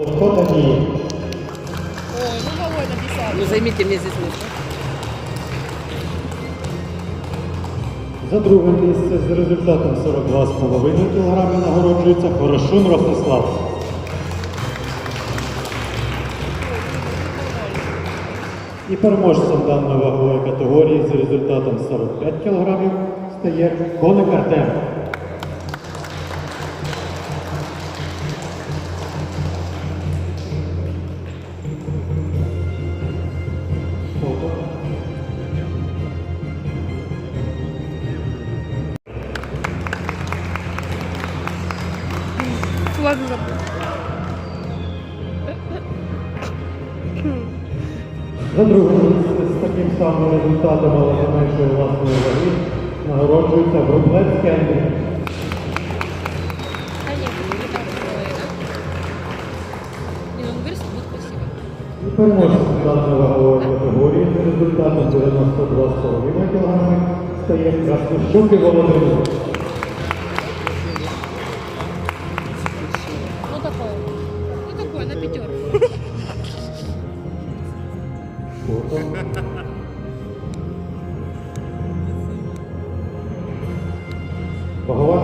Хто Даніїл? Ой, ну Володя написал. Ну займите мне здесь место. За друге місце з результатом 42,5 кг нагороджується Хорошун Ростислав. І переможцем даної вагової категорії з результатом 45 кг стає Коник Артем. Ладно, забыл. За друге з таким самим результатом, але не меншої власної ваги, нагороджується Врублецький Андрій. І переможцем даної вагової категорії з результатом 92,5 кг стає Краснощук Володимир. На пятерку. Вагова